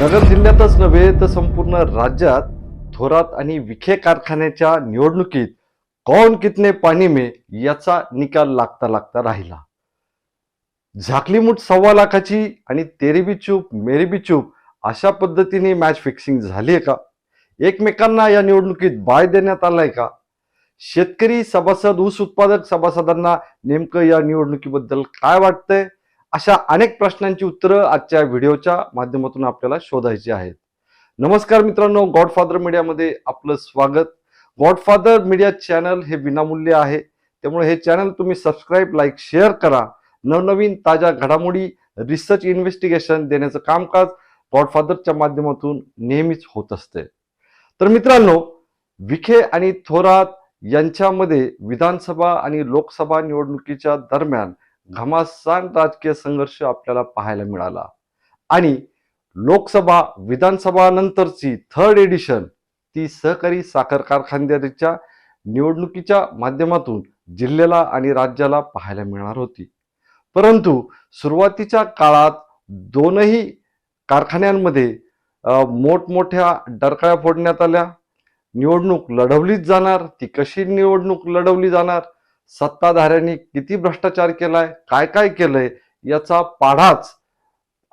नगर जिल्ह्यातच नव्हे तर संपूर्ण राज्यात थोरात आणि विखे कारखान्याच्या निवडणुकीत कौन कितने पाणी मे याचा निकाल लागता लागता राहिला? झाकलीमुठ सव्वा लाखाची आणि तेरेबी चूप मेरेबी चूप अशा पद्धतीने मॅच फिक्सिंग झाली आहे का? एकमेकांना या निवडणुकीत बाय देण्यात आलाय का? शेतकरी सभासद ऊस उत्पादक सभासदांना नेमकं या निवडणुकीबद्दल काय वाटतंय? अशा अनेक प्रश्नांची उत्तरं आजच्या व्हिडिओच्या माध्यमातून आपल्याला शोधायची आहेत. नमस्कार मित्रांनो गॉडफादर मीडियामध्ये आपलं स्वागत. गॉडफादर मीडिया चॅनल हे विनामूल्य आहे. त्यामुळे हे चॅनल तुम्ही सबस्क्राईब लाईक शेअर करा. नवनवीन ताज्या घडामोडी रिसर्च इन्व्हेस्टिगेशन देण्याचं कामकाज गॉडफादरच्या माध्यमातून नेहमीच होत असते. तर मित्रांनो विखे आणि थोरात यांच्यामध्ये विधानसभा आणि लोकसभा निवडणुकीच्या दरम्यान घमासान राजकीय संघर्ष आपल्याला पाहायला मिळाला. आणि लोकसभा विधानसभा नंतरची थर्ड एडिशन ती सहकारी साखर कारखानदारीच्या निवडणुकीच्या माध्यमातून जिल्ह्याला आणि राज्याला पाहायला मिळणार होती. परंतु सुरुवातीच्या काळात दोनही कारखान्यांमध्ये मोठमोठ्या डरकाळ्या फोडण्यात आल्या. निवडणूक लढवलीच जाणार ती कशी निवडणूक लढवली जाणार सत्ताधाऱ्यांनी किती भ्रष्टाचार केलाय काय काय केलंय याचा पाढाच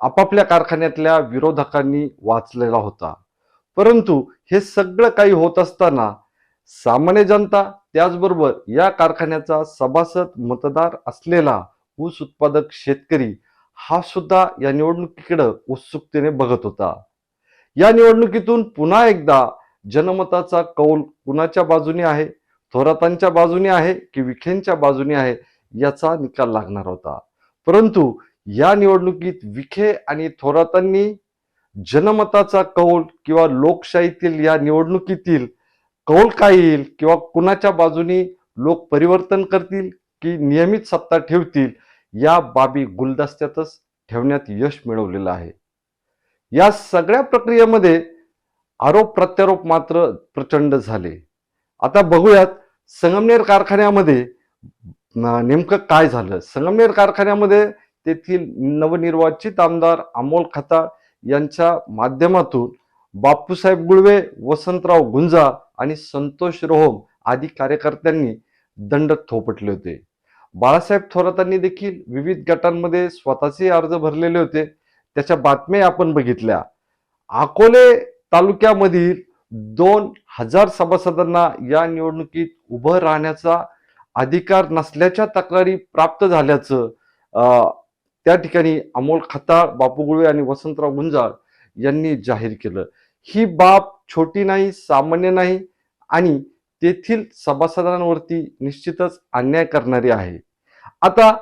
आपापल्या कारखान्यातल्या विरोधकांनी वाचलेला होता. परंतु हे सगळं काही होत असताना सामान्य जनता त्याचबरोबर या कारखान्याचा सभासद मतदार असलेला ऊस उत्पादक शेतकरी हा सुद्धा या निवडणुकीकडे उत्सुकतेने बघत होता. या निवडणुकीतून पुन्हा एकदा जनमताचा कौल कुणाच्या बाजूने आहे? थोरातांच्या बाजूने आहे की विखेंच्या बाजूने आहे याचा निकाल लागणार होता. परंतु या निवडणुकीत विखे आणि थोरातांनी जनमताचा कौल किंवा लोकशाहीतील या निवडणुकीतील कौल काय येईल किंवा कुणाच्या बाजूनी लोक परिवर्तन करतील की नियमित सत्ता ठेवतील या बाबी गुलदस्त्यातच ठेवण्यात यश मिळवलेलं आहे. या सगळ्या प्रक्रियेमध्ये आरोप प्रत्यारोप मात्र प्रचंड झाले. आता बघूयात संगमनेर कारखान्यामध्ये नेमकं काय झालं? संगमनेर कारखान्यामध्ये तेथील नवनिर्वाचित आमदार अमोल खता यांच्या माध्यमातून बापूसाहेब गुळवे वसंतराव गुंजा आणि संतोष रोहम आदी कार्यकर्त्यांनी दंड थोपटले होते. बाळासाहेब थोरातांनी देखील विविध गटांमध्ये स्वतःचे अर्ज भरलेले होते. त्याच्या बातम्या आपण बघितल्या. अकोले तालुक्यामधील दोन हजार सभासदांना या निवडणुकीत उभं राहण्याचा अधिकार नसल्याच्या तक्रारी प्राप्त झाल्याचं त्या ठिकाणी अमोल खताळ बापू गुळवे आणि वसंतराव गुंजाळ यांनी जाहीर केलं. ही बाब छोटी नाही सामान्य नाही आणि तेथील सभासदांवरती निश्चितच अन्याय करणारी आहे. आता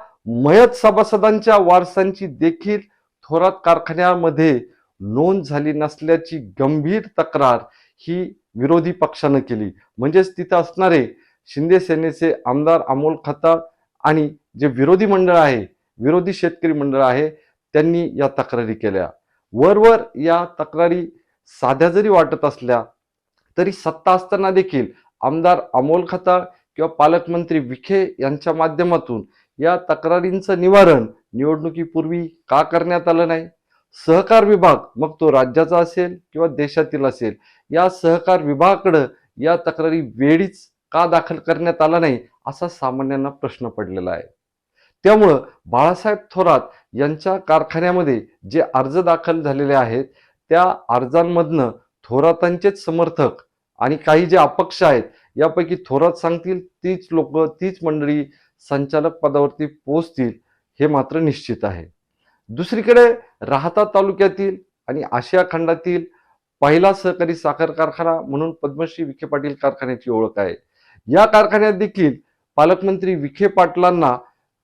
मयत सभासदांच्या वारसांची देखील थोरात कारखान्यामध्ये नोंद झाली नसल्याची गंभीर तक्रार ही विरोधी पक्षानं केली. म्हणजेच तिथं असणारे शिंदे सेनेचे आमदार अमोल खताळ आणि जे विरोधी मंडळ आहे विरोधी शेतकरी मंडळ आहे त्यांनी या तक्रारी केल्या. वरवर या तक्रारी साध्या जरी वाटत असल्या तरी सत्ता असताना देखील आमदार अमोल खताळ किंवा पालकमंत्री विखे यांच्या माध्यमातून या तक्रारींचं निवारण निवडणुकीपूर्वी का करण्यात आलं नाही? सहकार विभाग मग तो राज्याचा असेल किंवा देशातील असेल या सहकार विभागाकडं या तक्रारी वेळीच का दाखल करण्यात आला नाही असा सामान्यांना प्रश्न पडलेला आहे. त्यामुळं बाळासाहेब थोरात यांच्या कारखान्यामध्ये जे अर्ज दाखल झालेले आहेत त्या अर्जांमधनं थोरातांचेच समर्थक आणि काही जे अपक्ष आहेत यापैकी थोरात सांगतील तीच लोक तीच मंडळी संचालक पदावरती पोहोचतील हे मात्र निश्चित आहे. दुसरीकडे राहता तालुक्यातील आणि आशिया खंडातील पहिला सहकारी साखर कारखाना म्हणून पद्मश्री विखे पाटील कारखान्याची ओळख आहे. या कारखान्यात देखील पालकमंत्री विखे पाटलांना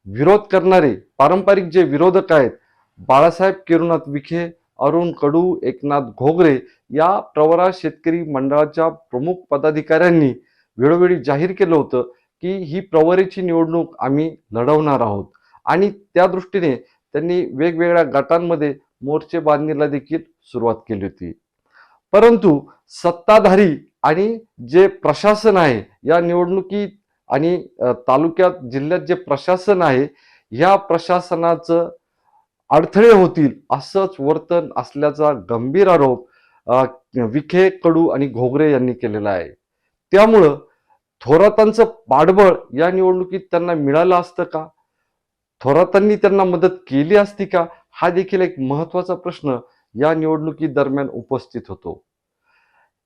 विरोध करणारे पारंपरिक जे विरोधक आहेत बाळासाहेब केरुनाथ विखे अरुण कडू एकनाथ घोगरे या प्रवरा शेतकरी मंडळाच्या प्रमुख पदाधिकाऱ्यांनी वेळोवेळी जाहीर केलं होतं की ही प्रवरेची निवडणूक आम्ही लढवणार आहोत. आणि त्या दृष्टीने त्यांनी वेगवेगळ्या गटांमध्ये मोर्चे बांधणीला देखील सुरुवात केली होती. परंतु सत्ताधारी आणि जे प्रशासन आहे या निवडणुकीत आणि तालुक्यात जिल्ह्यात जे प्रशासन आहे या प्रशासनाचं अडथळे होतील असंच वर्तन असल्याचा गंभीर आरोप विखे कडू आणि घोगरे यांनी केलेला आहे. त्यामुळं थोरातांचं पाठबळ या निवडणुकीत त्यांना मिळालं असतं का? थोरातांनी त्यांना मदत केली असती का? हा देखील एक महत्त्वाचा प्रश्न या निवडणुकी दरम्यान उपस्थित होतो.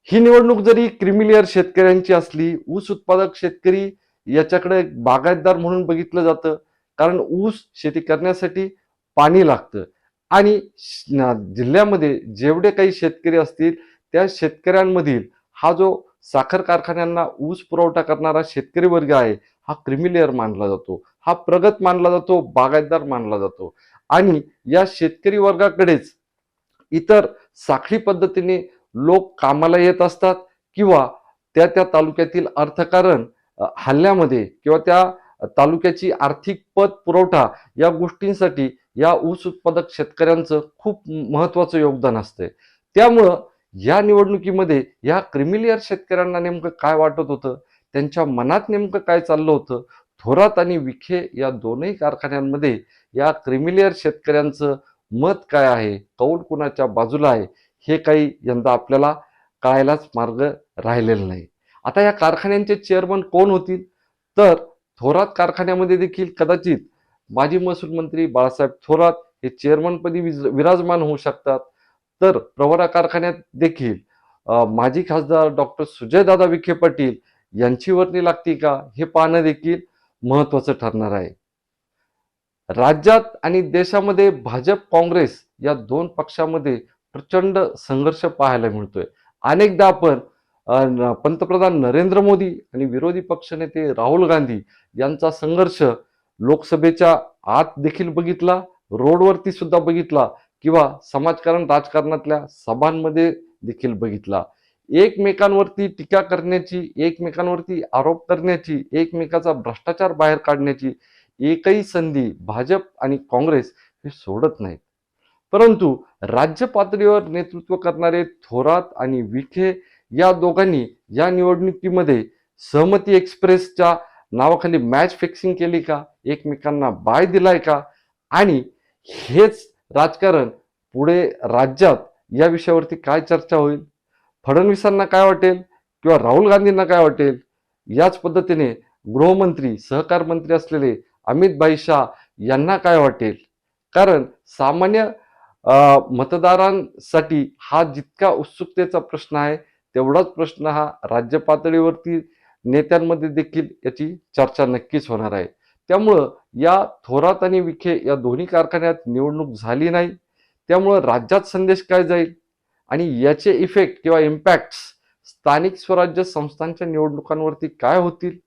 ही निवडणूक जरी क्रिमिलियर शेतकऱ्यांची असली ऊस उत्पादक शेतकरी याच्याकडे एक बागायतदार म्हणून बघितलं जातं. कारण ऊस शेती करण्यासाठी पाणी लागतं. आणि जिल्ह्यामध्ये जेवढे काही शेतकरी असतील त्या शेतकऱ्यांमधील हा जो साखर कारखान्यांना ऊस पुरवठा करणारा शेतकरी वर्ग आहे हा क्रिमिलेअर मानला जातो. हा प्रगत मानला जातो बागायतदार मानला जातो. आणि या शेतकरी वर्गाकडेच इतर साखळी पद्धतीने लोक कामाला येत असतात किंवा त्या त्या तालुक्यातील अर्थकारण हल्ल्यामध्ये किंवा त्या तालुक्याची आर्थिक पत पुरवठा या गोष्टींसाठी या ऊस उत्पादक शेतकऱ्यांचं खूप महत्वाचं योगदान असतंय. त्यामुळं या निवडणुकीमध्ये या क्रिमिलियर शेतकऱ्यांना नेमकं काय वाटत होतं? त्यांच्या मनात नेमकं काय चाललं होतं? थोरात आणि विखे या दोनही कारखान्यांमध्ये या क्रिमिलियर शेतकऱ्यांचं मत काय आहे? कौल कुणाच्या बाजूला आहे? हे काही यंदा आपल्याला कळायलाच मार्ग राहिलेला नाही. आता या कारखान्यांचे चेअरमन कोण होतील? तर थोरात कारखान्यामध्ये देखील कदाचित माजी महसूल मंत्री बाळासाहेब थोरात हे चेअरमनपदी विज- विराजमान होऊ शकतात. तर प्रवरा कारखान्यात देखील माजी खासदार डॉक्टर सुजयदादा विखे पाटील यांची वर्णी लागती का? हे पाहणं देखील महत्वाचं ठरणार आहे. राज्यात आणि देशामध्ये भाजप काँग्रेस या दोन पक्षामध्ये प्रचंड संघर्ष पाहायला मिळतोय. अनेकदा आपण पंतप्रधान नरेंद्र मोदी आणि विरोधी पक्षनेते राहुल गांधी यांचा संघर्ष लोकसभेच्या आत देखील बघितला रोडवरती सुद्धा बघितला किंवा समाजकारण राजकारणातल्या सभांमध्ये देखील बघितला. एकमेकांवरती टीका करण्याची एकमेकांवरती आरोप करण्याची एकमेकाचा भ्रष्टाचार बाहेर काढण्याची एकही संधी भाजप आणि काँग्रेस हे सोडत नाहीत. परंतु राज्य पातळीवर नेतृत्व करणारे थोरात आणि विखे या दोघांनी या निवडणुकीमध्ये सहमती एक्सप्रेसच्या नावाखाली मॅच फिक्सिंग केली का? एकमेकांना बाय दिलाय का? आणि हेच राजकारण पुढे राज्यात या विषयावरती काय चर्चा होईल? फडणवीसांना काय वाटेल किंवा राहुल गांधींना काय वाटेल? याच पद्धतीने गृहमंत्री सहकार मंत्री असलेले अमित भाई शाह यांना काय वाटेल? कारण सामान्य मतदारांसाठी हा जितका उत्सुकतेचा प्रश्न आहे तेवढाच प्रश्न हा राज्य पातळीवरती नेत्यांमध्ये देखील याची चर्चा नक्कीच होणार आहे. त्यामुळं या थोरात आणि विखे या दोन्ही कारखान्यात निवडणूक झाली नाही. त्यामुळं राज्यात संदेश काय जाईल? आणि याचे इफेक्ट किंवा इम्पॅक्ट स्थानिक स्वराज्य संस्थांच्या निवडणुकांवरती काय होतील?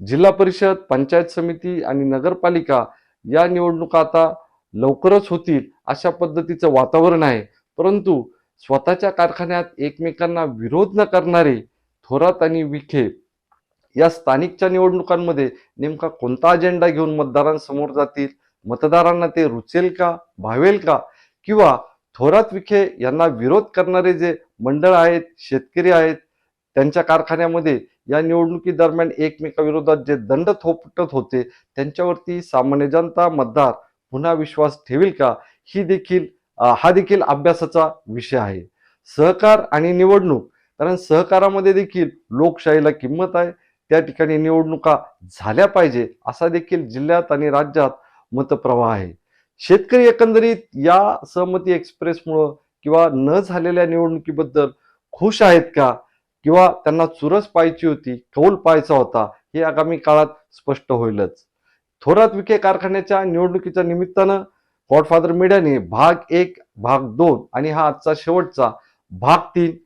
जिल्हा परिषद पंचायत समिती आणि नगरपालिका या निवडणुका आता लवकरच होतील अशा पद्धतीचं वातावरण आहे. परंतु स्वतःच्या कारखान्यात एकमेकांना विरोध न करणारे थोरात आणि विखे या स्थानिकच्या निवडणुकांमध्ये नेमका कोणता अजेंडा घेऊन मतदारांसमोर जातील? मतदारांना ते रुचेल का? भावेल का? किंवा थोरात विखे यांना विरोध करणारे जे मंडळ आहेत शेतकरी आहेत त्यांच्या कारखान्यामध्ये या निवडणुकी दरम्यान एकमेकाविरोधात जे दंड थोपटत होते त्यांच्यावरती सामान्य जनता मतदार पुन्हा विश्वास ठेवील का? ही देखील हा देखील अभ्यासाचा विषय आहे. सहकार आणि निवडणूक कारण सहकारामध्ये देखील लोकशाहीला किंमत आहे. त्या ठिकाणी निवडणुका झाल्या पाहिजे असा देखील जिल्ह्यात आणि राज्यात मतप्रवाह आहे. शेतकरी एकंदरीत या सहमती एक्सप्रेसमुळं किंवा न झालेल्या निवडणुकीबद्दल खुश आहेत का? किंवा त्यांना चुरस पाहायची होती कौल पाहायचा होता हे आगामी काळात स्पष्ट होईलच. थोरात विखे कारखान्याच्या निवडणुकीच्या निमित्तानं गॉडफादर मीडियाने भाग एक भाग दोन आणि हा आजचा शेवटचा भाग तीन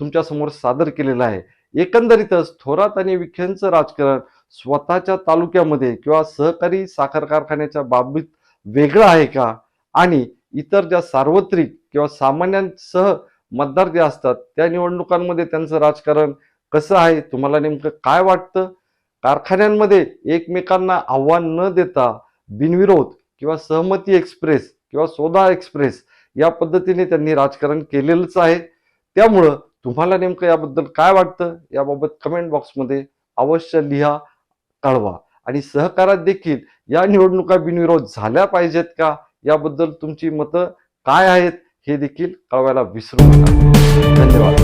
तुमच्यासमोर सादर केलेला आहे. एकंदरीतच थोरात आणि विखेंचं राजकारण स्वतःच्या तालुक्यामध्ये किंवा सहकारी साखर कारखान्याच्या बाबतीत वेगळं आहे का? आणि इतर ज्या सार्वत्रिक किंवा सामान्यांसह मतदार जे असतात त्या निवडणुकांमध्ये त्यांचं राजकारण कसं आहे? तुम्हाला नेमकं काय वाटतं? कारखान्यांमध्ये एकमेकांना आव्हान न देता बिनविरोध किंवा सहमती एक्सप्रेस किंवा सोदा एक्सप्रेस या पद्धतीने त्यांनी राजकारण केलेलंच आहे. त्यामुळं तुम्हाला नेमकं याबद्दल काय वाटतं? याबाबत कमेंट बॉक्समध्ये अवश्य लिहा कळवा. आणि सहकारात देखील या निवडणुका बिनविरोध झाल्या पाहिजेत का? याबद्दल तुमची मतं काय आहेत हे देखील कळवायला विसरू नका. धन्यवाद.